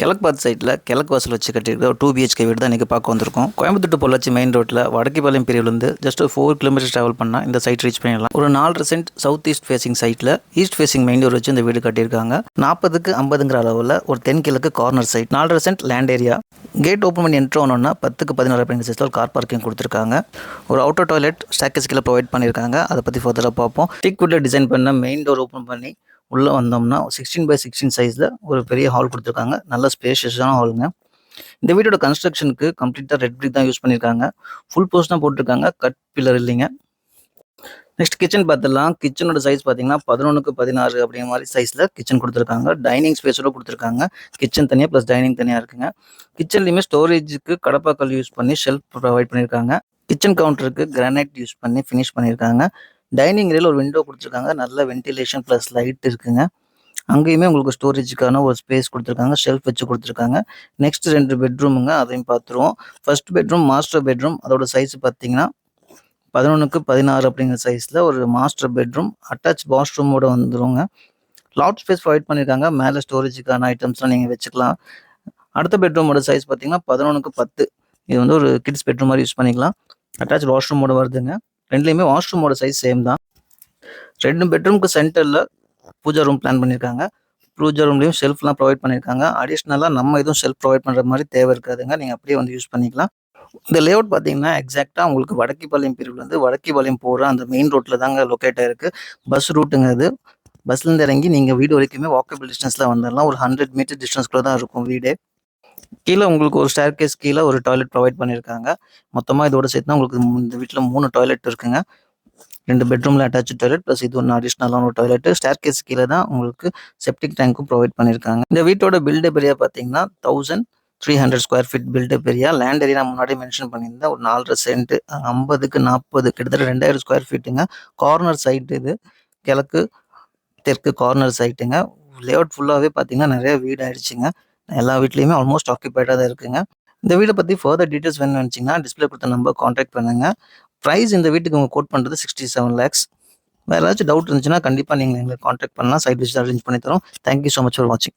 கிழக்கு பார்த்து சைட்டில் கிழக்கு வாசல் வச்சு கட்டியிருக்கிற ஒரு டூ பிஹெச்கே வீடு தான் இன்றைக்கி பார்க்க வந்திருக்கோம். கோயம்புத்தூர் to பொள்ளாச்சி மெயின் ரோட்டில் வடக்கிபாளையம் பிரிவுலேருந்து ஜஸ்ட் ஒரு ஃபோர் கிலோமீட்டர் ட்ராவல் பண்ணால் இந்த சைட் ரீச் பண்ணிடலாம். ஒரு நாலு சென்ட் சவுத் ஈஸ்ட் ஃபேசிங் சைட்டில் ஈஸ்ட் ஃபேசிங் மெயின் டோர் வச்சு இந்த வீடு கட்டியிருக்காங்க. நாற்பதுக்கு ஐம்பதுங்கிற அளவில் ஒரு தென் கிழக்கு கார்னர் சைட் நாலரை cent land area gate open பண்ணி என்ட்ரு ஆனோன்னா பத்துக்கு பதினாறு அப்படிங்கிற சைஸில் ஒரு கார் பார்க்கிங் கொடுத்துருக்காங்க. ஒரு அவுட்டர் டாய்லெட் ஸ்டாக்கஸ் கீழே ப்ரொவைட் பண்ணியிருக்காங்க. அதை பற்றி ஃபர்தராக பார்ப்போம். டீக் வுட்டில் டிசைன் பண்ண மெயின் டோர் ஓப்பன் பண்ணி உள்ளே வந்தோம்னா சிக்ஸ்டீன் பை சிக்ஸ்டீன் சைஸில் ஒரு பெரிய ஹால் கொடுத்துருக்காங்க. நல்ல ஸ்பேஷியஸான ஹாலுங்க இந்த வீடோட கன்ஸ்ட்ரக்ஷனுக்கு கம்ப்ளீட்டாக ரெட் பிரிக் தான் யூஸ் பண்ணியிருக்காங்க ஃபுல் போஸ்ட் தான் போட்டிருக்காங்க. கட் பில்லர் இல்லைங்க. நெக்ஸ்ட் கிச்சன் பார்த்துடலாம். கிச்சனோட சைஸ் பார்த்தீங்கன்னா பதினொன்றுக்கு பதினாறு அப்படிங்கிற மாதிரி சைஸில் கிச்சன் கொடுத்துருக்காங்க. டைனிங் ஸ்பேஸோட கொடுத்துருக்காங்க. கிச்சன் தனியாக ப்ளஸ் டைனிங் தனியாக இருக்குங்க. கிச்சன்லேயுமே ஸ்டோரேஜுக்கு கடப்பாக்கல் யூஸ் பண்ணி ஷெல்ஃப் ப்ரொவைட் பண்ணியிருக்காங்க கிச்சன் கவுண்டருக்கு கிரானைட் யூஸ் பண்ணி ஃபினிஷ் பண்ணியிருக்காங்க டைனிங் ஏரியாவில் ஒரு விண்டோ கொடுத்துருக்காங்க. நல்ல வென்டிலேஷன் ப்ளஸ் லைட் இருக்குங்க. அங்கேயுமே உங்களுக்கு ஸ்டோரேஜுக்கான ஒரு ஸ்பேஸ் கொடுத்துருக்காங்க. ஷெல்ஃப் வச்சு கொடுத்துருக்காங்க. நெக்ஸ்ட் ரெண்டு பெட்ரூமுங்க அதையும் பார்த்துருவோம் ஃபர்ஸ்ட் பெட்ரூம் மாஸ்டர் பெட்ரூம் அதோட சைஸ் பார்த்தீங்கன்னா பதினொன்றுக்கு பதினாறு அப்படிங்கிற சைஸில் ஒரு மாஸ்டர் பெட்ரூம் அட்டாச் வாஷ்ரூமோட வந்துருங்க. லாட் ஸ்பேஸ் ப்ரொவைட் பண்ணியிருக்காங்க மேலே ஸ்டோரேஜுக்கான ஐட்டம்ஸ்லாம் நீங்கள் வச்சுக்கலாம். அடுத்த பெட்ரூமோட சைஸ் பார்த்தீங்கன்னா பதினொன்றுக்கு பத்து. இது வந்து ஒரு கிட்ஸ் பெட்ரூம் மாதிரி யூஸ் பண்ணிக்கலாம். அட்டாச் வாஷ்ரூமோட வருதுங்க. ரெண்டுலேயுமே வாஷ்ரூமோட சைஸ் சேம் தான். ரெண்டு பெட்ரூம்க்கு சென்டரில் பூஜா ரூம் பிளான் பண்ணியிருக்காங்க பூஜா ரூம்லேயும் ஷெல்ஃப்லாம் ப்ரொவைட் பண்ணியிருக்காங்க அடிஷ்னலாக நம்ம எதுவும் ஷெல்ஃப் ப்ரொவைட் பண்ணுற மாதிரி தேவை இருக்காதுங்க. நீங்கள் அப்படியே வந்து யூஸ் பண்ணிக்கலாம். இந்த லேஅவுட் பார்த்தீங்கன்னா எக்ஸாக்டாக உங்களுக்கு வடக்கிபாளையம் பிரிவுலேருந்து வடக்கிபாளையம் போகிற அந்த மெயின் ரோட்டில் தாங்க லொக்கேட் ஆயிருக்கு. பஸ் ரூட்டுங்க அது. பஸ்லேருந்து இறங்கி நீங்கள் வீடு வரைக்குமே வாக்கபிள் டிஸ்டன்ஸில் வந்துடலாம் ஒரு ஹண்ட்ரட் மீட்டர் டிஸ்டன்ஸ்க்குள்ள தான் இருக்கும் வீடே. கீழே உங்களுக்கு ஒரு ஸ்டேர் கேஸ் கீழே ஒரு டாய்லெட் ப்ரொவைட் பண்ணியிருக்காங்க. மொத்தமாக இதோட சேர்த்து உங்களுக்கு இந்த வீட்டில் மூணு டாய்லெட் இருக்குங்க. ரெண்டு பெட்ரூமில் அட்டாச் டாய்லெட் ப்ளஸ் இது ஒன்று அடிஷ்னலான ஒரு டாய்லெட் ஸ்டேர் கேஸ் கீழே தான் உங்களுக்கு செப்டிக் டேங்க்கும் ப்ரொவைட் பண்ணியிருக்காங்க. இந்த வீட்டோட பில்டப் ஏரியா பார்த்தீங்கன்னா thousand three hundred square feet built up area land area நான் முன்னாடி மென்ஷன் பண்ணியிருந்தேன். ஒரு நாலரை சென்ட் ஐம்பதுக்கு நாற்பது கிட்டத்தட்ட ரெண்டாயிரம் ஸ்கொயர் ஃபீட்டுங்க கார்னர் சைட் இது. கிழக்கு தெற்கு கார்னர் சைட்டுங்க லேஅவுட் ஃபுல்லாகவே பார்த்தீங்கன்னா நிறைய வீடு ஆயிடுச்சுங்க. எல்லா வீட்லேயுமே ஆல்மோஸ்ட் ஆக்கியபைடாக தான் இருக்குங்க. இந்த வீடை பற்றி ஃபர்தர் டீட்டெயில்ஸ் வேணும்னு நினச்சிங்கன்னா டிஸ்பிளே கொடுத்த நம்பர் காண்டாக்ட் பண்ணுங்க. ப்ரைஸ் இந்த வீட்டுக்கு உங்கள் கோட் பண்ணுறது சிக்ஸ்டி செவன் லேக்ஸ் வேறு ஏதாச்சும் டவுட் இருந்துச்சுன்னா கண்டிப்பாக நீங்கள் எங்களை காண்டாக்ட் பண்ணலாம். சைட் விசிட் அரேஞ்ச் பண்ணி தரோம். தேங்க்யூ ஸோ மச் ஃபார் வாட்சிங்